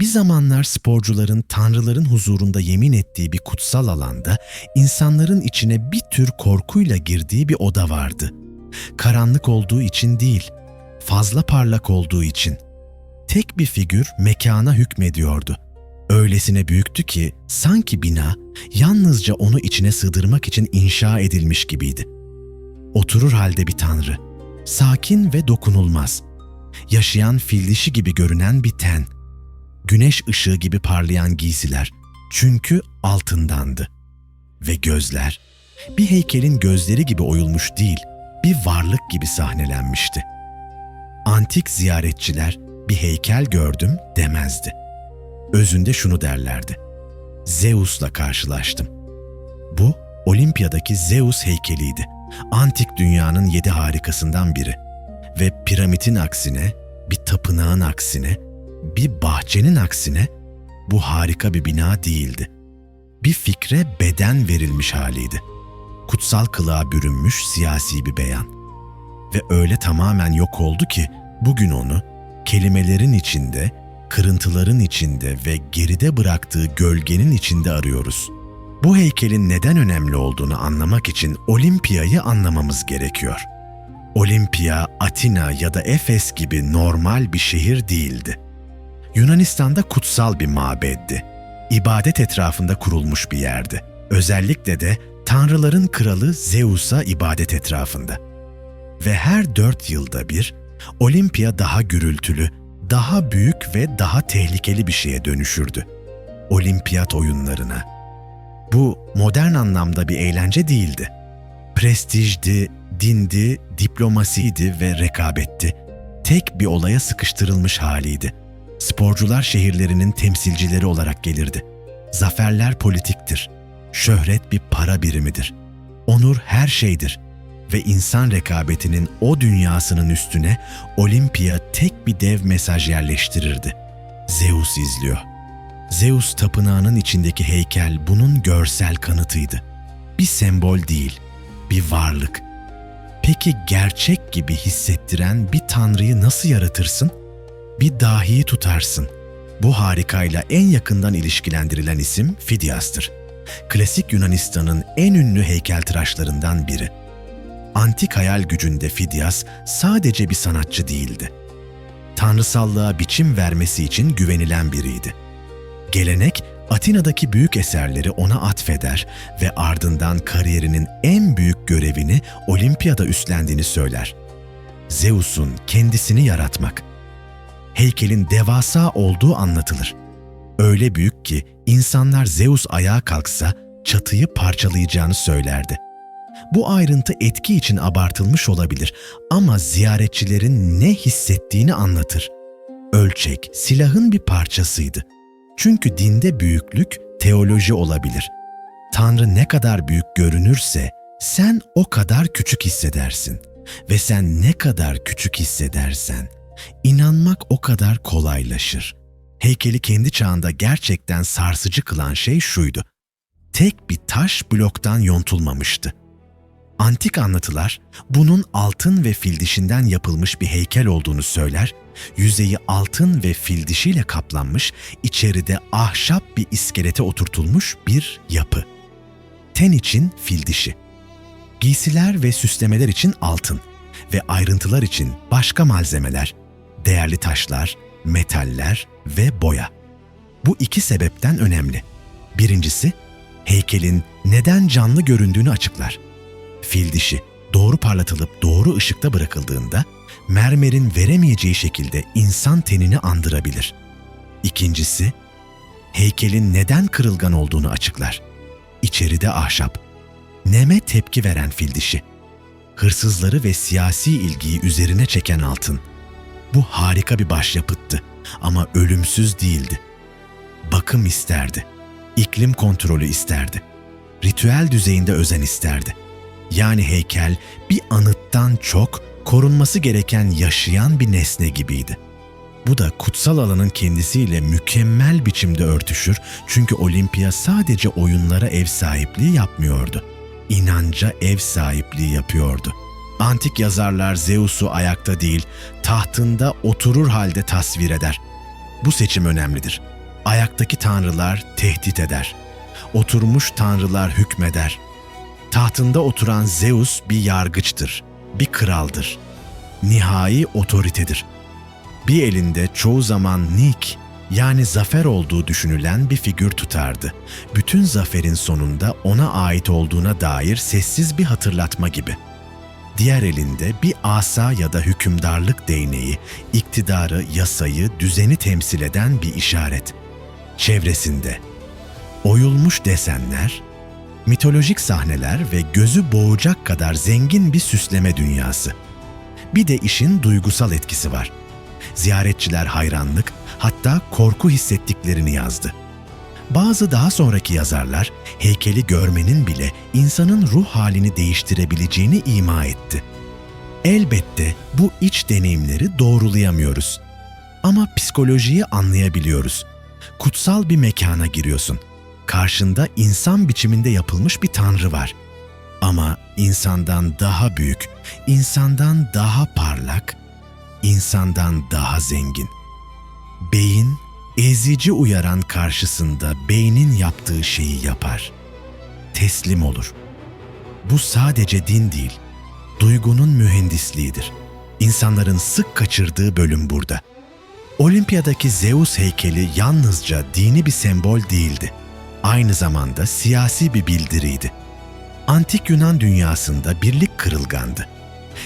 Bir zamanlar sporcuların tanrıların huzurunda yemin ettiği bir kutsal alanda insanların içine bir tür korkuyla girdiği bir oda vardı. Karanlık olduğu için değil, fazla parlak olduğu için. Tek bir figür mekana hükmediyordu. Öylesine büyüktü ki sanki bina yalnızca onu içine sığdırmak için inşa edilmiş gibiydi. Oturur halde bir tanrı, sakin ve dokunulmaz. Yaşayan fil dişi gibi görünen bir ten. Güneş ışığı gibi parlayan giysiler çünkü altındandı. Ve gözler, bir heykelin gözleri gibi oyulmuş değil, bir varlık gibi sahnelenmişti. Antik ziyaretçiler bir heykel gördüm demezdi. Özünde şunu derlerdi. Zeus'la karşılaştım. Bu Olimpiya'daki Zeus heykeliydi. Antik dünyanın yedi harikasından biri. Ve piramidin aksine, bir tapınağın aksine, bir bahçenin aksine bu harika bir bina değildi. Bir fikre beden verilmiş haliydi. Kutsal kılığa bürünmüş siyasi bir beyan. Ve öyle tamamen yok oldu ki bugün onu kelimelerin içinde, kırıntıların içinde ve geride bıraktığı gölgenin içinde arıyoruz. Bu heykelin neden önemli olduğunu anlamak için Olimpiya'yı anlamamız gerekiyor. Olimpiya, Atina ya da Efes gibi normal bir şehir değildi. Yunanistan'da kutsal bir mabeddi. İbadet etrafında kurulmuş bir yerdi. Özellikle de tanrıların kralı Zeus'a ibadet etrafında. Ve her dört yılda bir Olimpiya daha gürültülü, daha büyük ve daha tehlikeli bir şeye dönüşürdü. Olimpiyat oyunlarına. Bu modern anlamda bir eğlence değildi. Prestijdi, dindi, diplomasiydi ve rekabetti. Tek bir olaya sıkıştırılmış haliydi. Sporcular şehirlerinin temsilcileri olarak gelirdi. Zaferler politiktir. Şöhret bir para birimidir. Onur her şeydir ve insan rekabetinin o dünyasının üstüne Olimpiya tek bir dev mesaj yerleştirirdi. Zeus izliyor. Zeus tapınağının içindeki heykel bunun görsel kanıtıydı. Bir sembol değil, bir varlık. Peki gerçek gibi hissettiren bir tanrıyı nasıl yaratırsın? Bir dahiyi tutarsın. Bu harikayla en yakından ilişkilendirilen isim Fidias'tır. Klasik Yunanistan'ın en ünlü heykeltıraşlarından biri antik hayal gücünde Fidias sadece bir sanatçı değildi. Tanrısallığa biçim vermesi için güvenilen biriydi. Gelenek Atina'daki büyük eserleri ona atfeder ve ardından kariyerinin en büyük görevini Olimpiyada üstlendiğini söyler. Zeus'un kendisini yaratmak. Heykelin devasa olduğu anlatılır. Öyle büyük ki insanlar Zeus ayağa kalksa çatıyı parçalayacağını söylerdi. Bu ayrıntı etki için abartılmış olabilir ama ziyaretçilerin ne hissettiğini anlatır. Ölçek, silahın bir parçasıydı. Çünkü dinde büyüklük teoloji olabilir. Tanrı ne kadar büyük görünürse sen o kadar küçük hissedersin. Ve sen ne kadar küçük hissedersen inanmak o kadar kolaylaşır. Heykeli kendi çağında gerçekten sarsıcı kılan şey şuydu. Tek bir taş bloktan yontulmamıştı. Antik anlatılar bunun altın ve fil dişinden yapılmış bir heykel olduğunu söyler, yüzeyi altın ve fil dişiyle kaplanmış, içeride ahşap bir iskelete oturtulmuş bir yapı. Ten için fil dişi. Giysiler ve süslemeler için altın ve ayrıntılar için başka malzemeler, değerli taşlar, metaller ve boya. Bu iki sebepten önemli. Birincisi, heykelin neden canlı göründüğünü açıklar fil dişi doğru parlatılıp doğru ışıkta bırakıldığında mermerin veremeyeceği şekilde insan tenini andırabilir. İkincisi, heykelin neden kırılgan olduğunu açıklar. İçeride ahşap, neme tepki veren fil dişi, hırsızları ve siyasi ilgiyi üzerine çeken altın. Bu harika bir başyapıttı ama ölümsüz değildi. Bakım isterdi, iklim kontrolü isterdi, ritüel düzeyinde özen isterdi.'' Yani heykel bir anıttan çok korunması gereken yaşayan bir nesne gibiydi. Bu da kutsal alanın kendisiyle mükemmel biçimde örtüşür çünkü Olimpiya sadece oyunlara ev sahipliği yapmıyordu. İnanca ev sahipliği yapıyordu. Antik yazarlar Zeus'u ayakta değil, tahtında oturur halde tasvir eder. Bu seçim önemlidir. Ayaktaki tanrılar tehdit eder. Oturmuş tanrılar hükmeder. Tahtında oturan Zeus bir yargıçtır, bir kraldır. Nihai otoritedir. Bir elinde çoğu zaman Nik yani zafer olduğu düşünülen bir figür tutardı. Bütün zaferin sonunda ona ait olduğuna dair sessiz bir hatırlatma gibi. Diğer elinde bir asa ya da hükümdarlık değneği, iktidarı, yasayı, düzeni temsil eden bir işaret. Çevresinde oyulmuş desenler, mitolojik sahneler ve gözü boğacak kadar zengin bir süsleme dünyası. Bir de işin duygusal etkisi var. Ziyaretçiler hayranlık, hatta korku hissettiklerini yazdı. Bazı daha sonraki yazarlar heykeli görmenin bile insanın ruh halini değiştirebileceğini ima etti. Elbette bu iç deneyimleri doğrulayamıyoruz. Ama psikolojiyi anlayabiliyoruz. Kutsal bir mekana giriyorsun. Karşında insan biçiminde yapılmış bir tanrı var. Ama insandan daha büyük, insandan daha parlak, insandan daha zengin. Beyin, ezici uyaran karşısında beynin yaptığı şeyi yapar. Teslim olur. Bu sadece din değil, duygunun mühendisliğidir. İnsanların sık kaçırdığı bölüm burada. Olimpiyadaki Zeus heykeli yalnızca dini bir sembol değildi. Aynı zamanda siyasi bir bildiriydi. Antik Yunan dünyasında birlik kırılgandı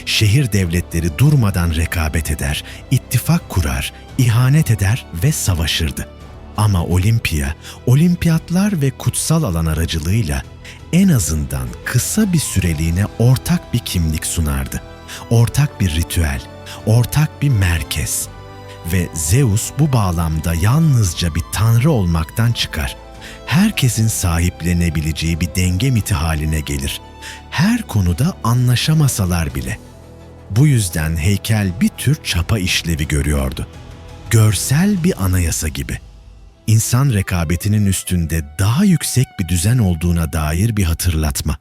şehir devletleri durmadan rekabet eder, ittifak kurar, ihanet eder ve savaşırdı. Ama Olimpiya, olimpiyatlar ve kutsal alan aracılığıyla en azından kısa bir süreliğine ortak bir kimlik sunardı. Ortak bir ritüel, ortak bir merkez. Ve Zeus bu bağlamda yalnızca bir tanrı olmaktan çıkar. Herkesin sahiplenebileceği bir denge miti haline gelir. Her konuda anlaşamasalar bile.'' Bu yüzden heykel bir tür çapa işlevi görüyordu. Görsel bir anayasa gibi. İnsan rekabetinin üstünde daha yüksek bir düzen olduğuna dair bir hatırlatma.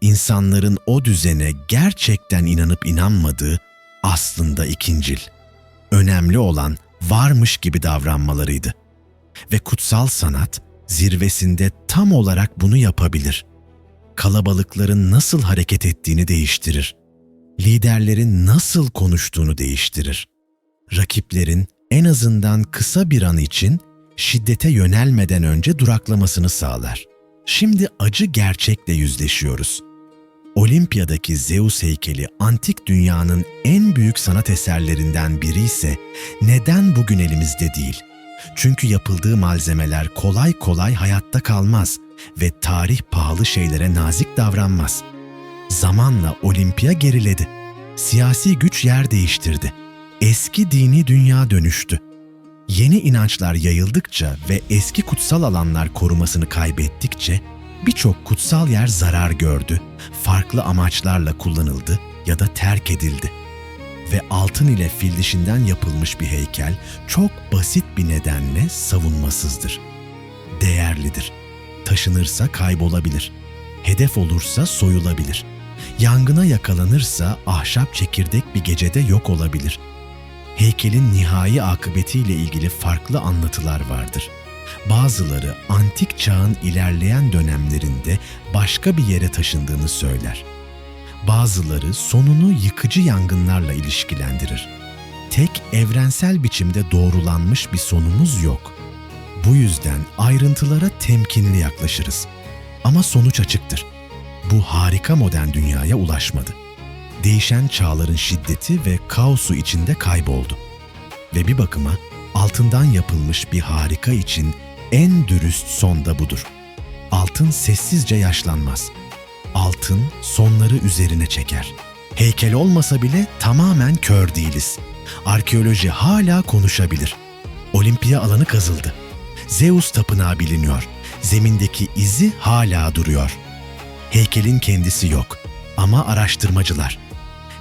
İnsanların o düzene gerçekten inanıp inanmadığı aslında ikincil. Önemli olan varmış gibi davranmalarıydı. Ve kutsal sanat zirvesinde tam olarak bunu yapabilir. Kalabalıkların nasıl hareket ettiğini değiştirir liderlerin nasıl konuştuğunu değiştirir. Rakiplerin en azından kısa bir an için şiddete yönelmeden önce duraklamasını sağlar. Şimdi acı gerçekle yüzleşiyoruz. Olimpiyadaki Zeus heykeli antik dünyanın en büyük sanat eserlerinden biri ise neden bugün elimizde değil? Çünkü yapıldığı malzemeler kolay kolay hayatta kalmaz ve tarih pahalı şeylere nazik davranmaz.'' Zamanla Olimpiya geriledi. Siyasi güç yer değiştirdi. Eski dini dünya dönüştü. Yeni inançlar yayıldıkça ve eski kutsal alanlar korumasını kaybettikçe birçok kutsal yer zarar gördü, farklı amaçlarla kullanıldı ya da terk edildi. Ve altın ile fil dişinden yapılmış bir heykel çok basit bir nedenle savunmasızdır. Değerlidir. Taşınırsa kaybolabilir. Hedef olursa soyulabilir. Yangına yakalanırsa ahşap çekirdek bir gecede yok olabilir. Heykelin nihai akıbetiyle ilgili farklı anlatılar vardır. Bazıları antik çağın ilerleyen dönemlerinde başka bir yere taşındığını söyler. Bazıları sonunu yıkıcı yangınlarla ilişkilendirir. Tek evrensel biçimde doğrulanmış bir sonumuz yok. Bu yüzden ayrıntılara temkinli yaklaşırız. Ama sonuç açıktır bu harika modern dünyaya ulaşmadı. Değişen çağların şiddeti ve kaosu içinde kayboldu. Ve bir bakıma altından yapılmış bir harika için en dürüst son da budur. Altın sessizce yaşlanmaz. Altın sonları üzerine çeker. Heykel olmasa bile tamamen kör değiliz. Arkeoloji hala konuşabilir. Olimpiya alanı kazıldı. Zeus tapınağı biliniyor. Zemindeki izi hala duruyor heykelin kendisi yok ama araştırmacılar.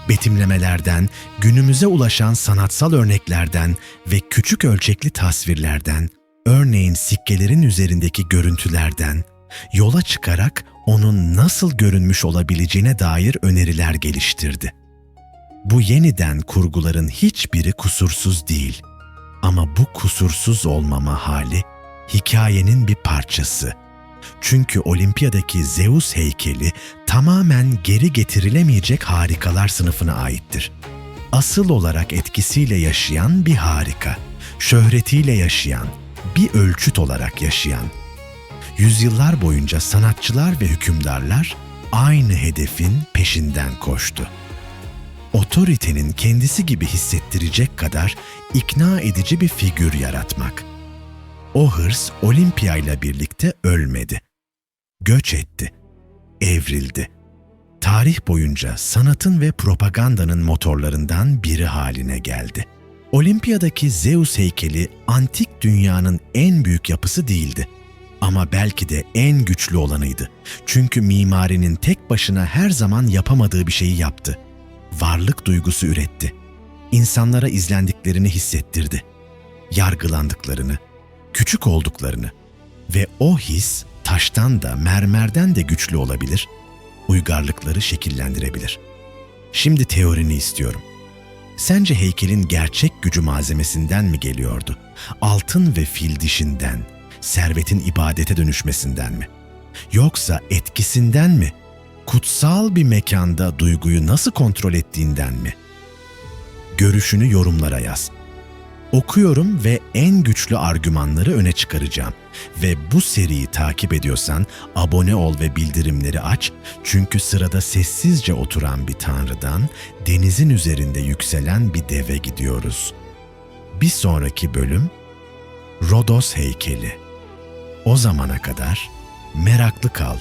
Betimlemelerden, günümüze ulaşan sanatsal örneklerden ve küçük ölçekli tasvirlerden, örneğin sikkelerin üzerindeki görüntülerden, yola çıkarak onun nasıl görünmüş olabileceğine dair öneriler geliştirdi. Bu yeniden kurguların hiçbiri kusursuz değil. Ama bu kusursuz olmama hali hikayenin bir parçası. Çünkü Olimpiyadaki Zeus heykeli tamamen geri getirilemeyecek harikalar sınıfına aittir. Asıl olarak etkisiyle yaşayan bir harika, şöhretiyle yaşayan, bir ölçüt olarak yaşayan. Yüzyıllar boyunca sanatçılar ve hükümdarlar aynı hedefin peşinden koştu. Otoritenin kendisi gibi hissettirecek kadar ikna edici bir figür yaratmak. O hırs Olimpia ile birlikte ölmedi. Göç etti, evrildi. Tarih boyunca sanatın ve propagandanın motorlarından biri haline geldi. Olimpiyadaki Zeus heykeli antik dünyanın en büyük yapısı değildi. Ama belki de en güçlü olanıydı. Çünkü mimarinin tek başına her zaman yapamadığı bir şeyi yaptı. Varlık duygusu üretti. İnsanlara izlendiklerini hissettirdi. Yargılandıklarını, küçük olduklarını ve o his taştan da mermerden de güçlü olabilir, uygarlıkları şekillendirebilir. Şimdi teorini istiyorum. Sence heykelin gerçek gücü malzemesinden mi geliyordu? Altın ve fil dişinden, servetin ibadete dönüşmesinden mi? Yoksa etkisinden mi? Kutsal bir mekanda duyguyu nasıl kontrol ettiğinden mi? Görüşünü yorumlara yaz. Okuyorum ve en güçlü argümanları öne çıkaracağım. Ve bu seriyi takip ediyorsan abone ol ve bildirimleri aç. Çünkü sırada sessizce oturan bir tanrıdan denizin üzerinde yükselen bir deve gidiyoruz. Bir sonraki bölüm Rodos heykeli. O zamana kadar meraklı kal